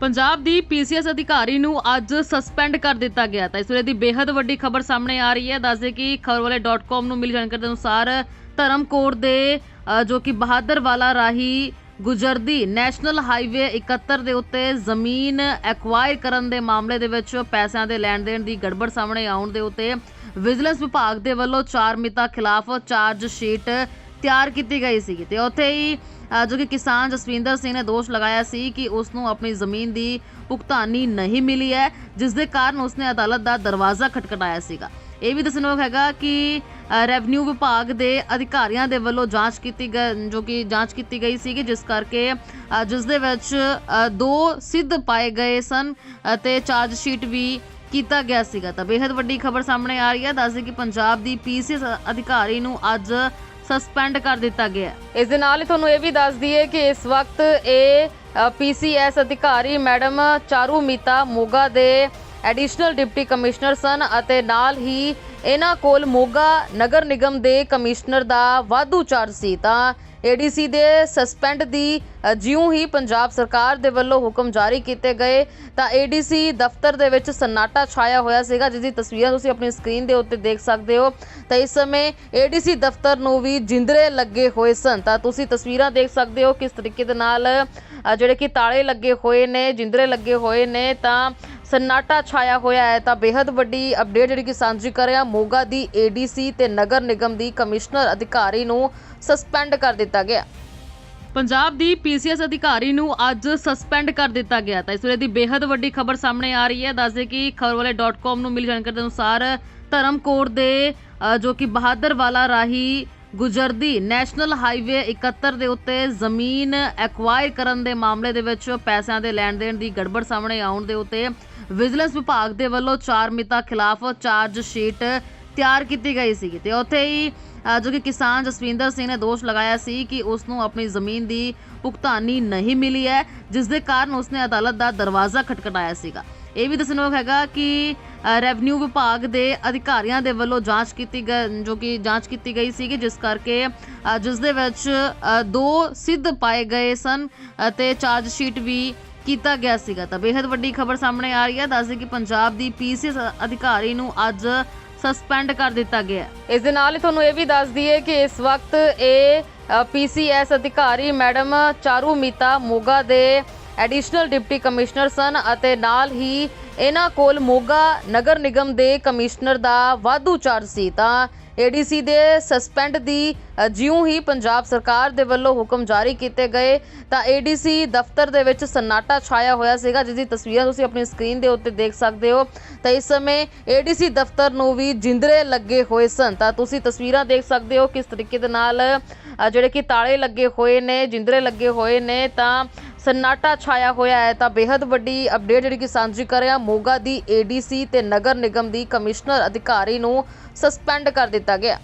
ਪੰਜਾਬ ਦੀ PCS ਅਧਿਕਾਰੀ ਨੂੰ ਅੱਜ ਸਸਪੈਂਡ ਕਰ ਦਿੱਤਾ ਗਿਆ ਤਾਂ ਇਸ ਵੇਲੇ ਦੀ ਬੇहद ਵੱਡੀ ਖਬਰ ਸਾਹਮਣੇ ਆ ਰਹੀ ਹੈ। ਦੱਸਦੇ ਕਿ ਖਬਰਵਾਲੇ.com ਨੂੰ ਮਿਲੀ ਜਾਣਕਾਰੀ ਦੇ ਅਨੁਸਾਰ ਧਰਮਕੋਟ ਦੇ ਜੋ ਕਿ ਬਹਾਦਰਵਾਲਾ ਰਾਹੀ ਗੁਜਰਦੀ ਨੈਸ਼ਨਲ ਹਾਈਵੇ 71 ਦੇ ਉੱਤੇ ਜ਼ਮੀਨ ਐਕਵਾਇਰ ਕਰਨ ਦੇ ਮਾਮਲੇ ਦੇ ਵਿੱਚ ਪੈਸਿਆਂ ਦੇ ਲੈਣ ਦੇਣ ਦੀ ਗੜਬੜ ਸਾਹਮਣੇ ਆਉਣ ਦੇ ਉੱਤੇ ਵਿਜੀਲੈਂਸ ਵਿਭਾਗ ਦੇ ਵੱਲੋਂ ਚਾਰ ਮਿਤਾ ਖਿਲਾਫ ਚਾਰਜ ਸ਼ੀਟ ਤਿਆਰ ਕੀਤੀ ਗਈ ਸੀ। ਤੇ ਉੱਥੇ ਹੀ ਜੋ ਕਿ ਕਿਸਾਨ ਜਸਵਿੰਦਰ ਸਿੰਘ ਨੇ ਦੋਸ਼ ਲਗਾਇਆ ਸੀ ਕਿ ਉਸ ਨੂੰ ਆਪਣੀ ਜ਼ਮੀਨ ਦੀ ਭੁਗਤਾਨੀ ਨਹੀਂ ਮਿਲੀ ਹੈ ਜਿਸ ਦੇ ਕਾਰਨ ਉਸਨੇ ਅਦਾਲਤ ਦਾ ਦਰਵਾਜ਼ਾ ਖਟਖਟਾਇਆ ਸੀਗਾ। ਇਹ ਵੀ ਦੱਸਣਯੋਗ ਹੈਗਾ ਕਿ ਰੈਵਨਿਊ ਵਿਭਾਗ ਦੇ ਅਧਿਕਾਰੀਆਂ ਦੇ ਵੱਲੋਂ ਜਾਂਚ ਕੀਤੀ ਗਈ ਜੋ ਕਿ ਜਾਂਚ ਕੀਤੀ ਗਈ ਸੀ ਜਿਸ ਕਰਕੇ ਅ, ਜਿਸ ਦੇ ਵਿੱਚ ਦੋ ਸਿੱਧ ਪਾਏ ਗਏ ਸਨ ਅਤੇ ਚਾਰਜ ਸ਼ੀਟ ਵੀ ਕੀਤਾ ਗਿਆ ਸੀਗਾ। ਤਾਂ ਬੇहद ਵੱਡੀ ਖਬਰ ਸਾਹਮਣੇ ਆ ਰਹੀ ਹੈ। ਦੱਸਦੇ ਕਿ ਪੰਜਾਬ ਦੀ ਪੀਸੀਐਸ ਅਧਿਕਾਰੀ ਨੂੰ ਅੱਜ ਸਸਪੈਂਡ ਕਰ ਦਿੱਤਾ ਗਿਆ। ਇਸ ਦੇ ਨਾਲ ਹੀ ਤੁਹਾਨੂੰ ਇਹ ਵੀ ਦੱਸ ਦਈਏ ਕਿ ਇਸ ਵਕਤ ਇਹ ਪੀਸੀਐਸ ਅਧਿਕਾਰੀ ਮੈਡਮ ਚਾਰੂ ਮੀਤਾ ਮੋਗਾ ਦੇ ਐਡੀਸ਼ਨਲ ਡਿਪਟੀ ਕਮਿਸ਼ਨਰ ਸਨ ਅਤੇ ਨਾਲ ਹੀ ਇਹਨਾਂ ਕੋਲ ਮੋਗਾ ਨਗਰ ਨਿਗਮ ਦੇ ਕਮਿਸ਼ਨਰ ਦਾ ਵਾਧੂ ਚਾਰਜ ਸੀ। ਤਾਂ ਏਡੀਸੀ ਦੇ ਸਸਪੈਂਡ ਦੀ ਜਿਉਂ ਹੀ ਪੰਜਾਬ ਸਰਕਾਰ ਦੇ ਵੱਲੋਂ ਹੁਕਮ ਜਾਰੀ ਕੀਤੇ ਗਏ, ਤਾਂ ਏਡੀਸੀ ਦਫ਼ਤਰ ਦੇ ਵਿੱਚ ਸਨਾਟਾ ਛਾਇਆ ਹੋਇਆ ਸੀਗਾ, ਜਿਸ ਦੀ ਤਸਵੀਰਾਂ ਤੁਸੀਂ ਆਪਣੀ ਸਕਰੀਨ ਦੇ ਉੱਤੇ ਦੇਖ ਸਕਦੇ ਹੋ। ਤਾਂ ਇਸ ਸਮੇਂ ਏਡੀਸੀ ਦਫ਼ਤਰ ਨੂੰ ਵੀ ਜਿੰਦਰੇ ਲੱਗੇ ਹੋਏ ਸਨ। ਤਾਂ ਤੁਸੀਂ ਤਸਵੀਰਾਂ ਦੇਖ ਸਕਦੇ ਹੋ ਕਿਸ ਤਰੀਕੇ ਦੇ ਨਾਲ ਜਿਹੜੇ ਕਿ ਤਾਲੇ ਲੱਗੇ ਹੋਏ ਨੇ, ਜਿੰਦਰੇ ਲੱਗੇ ਹੋਏ ਨੇ। ਤਾਂ ਸਨਾਟਾ ਛਾਇਆ ਹੋਇਆ ਹੈ, ਤਾਂ ਬੇहद ਵੱਡੀ ਅਪਡੇਟ ਜਿਹੜੀ ਕਿ ਸਾਂਝੀ ਕਰ ਰਿਹਾ, ਮੋਗਾ ਦੀ ਏਡੀਸੀ ਤੇ ਨਗਰ ਨਿਗਮ ਦੀ ਕਮਿਸ਼ਨਰ ਅਧਿਕਾਰੀ ਨੂੰ ਸਸਪੈਂਡ ਕਰ ਦਿੱਤਾ ਗਿਆ। ਪੰਜਾਬ ਦੀ ਪੀਸੀਐਸ ਅਧਿਕਾਰੀ ਨੂੰ ਅੱਜ ਸਸਪੈਂਡ ਕਰ ਦਿੱਤਾ ਗਿਆ, ਤਾਂ ਇਸ ਵੇਲੇ ਦੀ ਬੇहद ਵੱਡੀ ਖਬਰ ਸਾਹਮਣੇ ਆ ਰਹੀ ਹੈ। ਦੱਸਦੇ ਕਿ khabarwale.com ਨੂੰ ਮਿਲੀ ਜਾਣਕਾਰੀ ਦੇ ਅਨੁਸਾਰ ਧਰਮਕੋਟ ਦੇ ਜੋ ਕਿ ਬਹਾਦਰਵਾਲਾ ਰਾਹੀ ਗੁਜਰਦੀ ਨੈਸ਼ਨਲ ਹਾਈਵੇ 71 ਦੇ ਉੱਤੇ ਜ਼ਮੀਨ ਐਕਵਾਇਰ ਕਰਨ ਦੇ ਮਾਮਲੇ ਦੇ ਵਿੱਚ ਪੈਸਿਆਂ ਦੇ ਲੈਣ ਦੇਣ ਦੀ ਗੜਬੜ ਸਾਹਮਣੇ ਆਉਣ ਦੇ ਉੱਤੇ ਵਿਜੀਲੈਂਸ ਵਿਭਾਗ ਦੇ ਵੱਲੋਂ ਚਾਰ ਮਿਤਾ ਖਿਲਾਫ ਚਾਰਜ ਸ਼ੀਟ ਤਿਆਰ ਕੀਤੀ ਗਈ ਸੀ ਤੇ ਉੱਥੇ ਹੀ ਜੋ ਕਿ ਕਿਸਾਨ ਜਸਵਿੰਦਰ ਸਿੰਘ ਨੇ ਦੋਸ਼ ਲਗਾਇਆ ਸੀ ਕਿ ਉਸ ਨੂੰ ਆਪਣੀ ਜ਼ਮੀਨ ਦੀ ਭੁਗਤਾਨੀ ਨਹੀਂ ਮਿਲੀ ਹੈ, ਜਿਸ ਦੇ ਕਾਰਨ ਉਸਨੇ ਅਦਾਲਤ ਦਾ ਦਰਵਾਜ਼ਾ ਖਟਖਟਾਇਆ ਸੀਗਾ। ਇਹ ਵੀ ਦੱਸਣਯੋਗ ਹੈਗਾ ਕਿ ਰੈਵਨਿਊ ਵਿਭਾਗ ਦੇ ਅਧਿਕਾਰੀਆਂ ਦੇ ਵੱਲੋਂ ਜਾਂਚ ਕੀਤੀ ਗਈ ਜੋ ਕਿ ਜਾਂਚ ਕੀਤੀ ਗਈ ਸੀ ਜਿਸ ਕਰਕੇ ਜਿਸ ਦੇ ਵਿੱਚ ਦੋ ਸਿੱਧ ਪਾਏ ਗਏ ਸਨ ਅਤੇ ਚਾਰਜ ਸ਼ੀਟ ਵੀ ਕੀਤਾ ਗਿਆ ਸੀਗਾ। ਤਾਂ ਬੇहद ਵੱਡੀ ਖਬਰ ਸਾਹਮਣੇ ਆ ਰਹੀ ਹੈ। ਦੱਸਦੇ ਕਿ ਪੰਜਾਬ ਦੀ ਪੀਸੀਐਸ ਅਧਿਕਾਰੀ ਨੂੰ ਅੱਜ ਸਸਪੈਂਡ ਕਰ ਦਿੱਤਾ ਗਿਆ ਇਸ ਦੇ ਨਾਲ ਹੀ ਤੁਹਾਨੂੰ ਇਹ ਵੀ ਦੱਸ ਦਈਏ ਕਿ ਇਸ ਵਕਤ ਇਹ ਪੀਸੀਐਸ ਅਧਿਕਾਰੀ ਮੈਡਮ ਚਾਰੂ ਮੀਤਾ ਮੋਗਾ ਦੇ ਐਡੀਸ਼ਨਲ ਡਿਪਟੀ ਕਮਿਸ਼ਨਰ ਸਨ ਅਤੇ ਨਾਲ ਹੀ ਇਹਨਾਂ ਕੋਲ ਮੋਗਾ ਨਗਰ ਨਿਗਮ ਦੇ ਕਮਿਸ਼ਨਰ ਦਾ ਵਾਧੂ ਚਾਰਜ ਸੀ। ਤਾਂ ਏਡੀਸੀ ਦੇ ਸਸਪੈਂਡ ਦੀ ਜਿਉਂ ਹੀ ਪੰਜਾਬ ਸਰਕਾਰ ਦੇ ਵੱਲੋਂ ਹੁਕਮ ਜਾਰੀ ਕੀਤੇ ਗਏ, ਤਾਂ ਏਡੀਸੀ ਦਫ਼ਤਰ ਦੇ ਵਿੱਚ ਸਨਾਟਾ ਛਾਇਆ ਹੋਇਆ ਸੀਗਾ, ਜਿਸ ਦੀ ਤਸਵੀਰਾਂ ਤੁਸੀਂ ਆਪਣੀ ਸਕਰੀਨ ਦੇ ਉੱਤੇ ਦੇਖ ਸਕਦੇ ਹੋ। ਤਾਂ ਇਸ ਸਮੇਂ ਏਡੀਸੀ ਦਫ਼ਤਰ ਨੂੰ ਵੀ ਜਿੰਦਰੇ ਲੱਗੇ ਹੋਏ ਸਨ। ਤਾਂ ਤੁਸੀਂ ਤਸਵੀਰਾਂ ਦੇਖ ਸਕਦੇ ਹੋ ਕਿਸ ਤਰੀਕੇ ਦੇ ਨਾਲ ਜਿਹੜੇ ਕਿ ਤਾਲੇ ਲੱਗੇ ਹੋਏ ਨੇ, ਜਿੰਦਰੇ ਲੱਗੇ ਹੋਏ ਨੇ। ਤਾਂ ਸਨਾਟਾ ਛਾਇਆ ਹੋਇਆ ਹੈ ਤਾਂ ਬੇहद ਵੱਡੀ ਅਪਡੇਟ ਜਿਹੜੀ ਕਿ ਸਾਂਝੀ ਕਰ ਰਿਹਾ ਮੋਗਾ ਦੀ ਏਡੀਸੀ ਤੇ ਨਗਰ ਨਿਗਮ ਦੀ ਕਮਿਸ਼ਨਰ ਅਧਿਕਾਰੀ ਨੂੰ ਸਸਪੈਂਡ ਕਰ ਦਿੱਤਾ ਗਿਆ।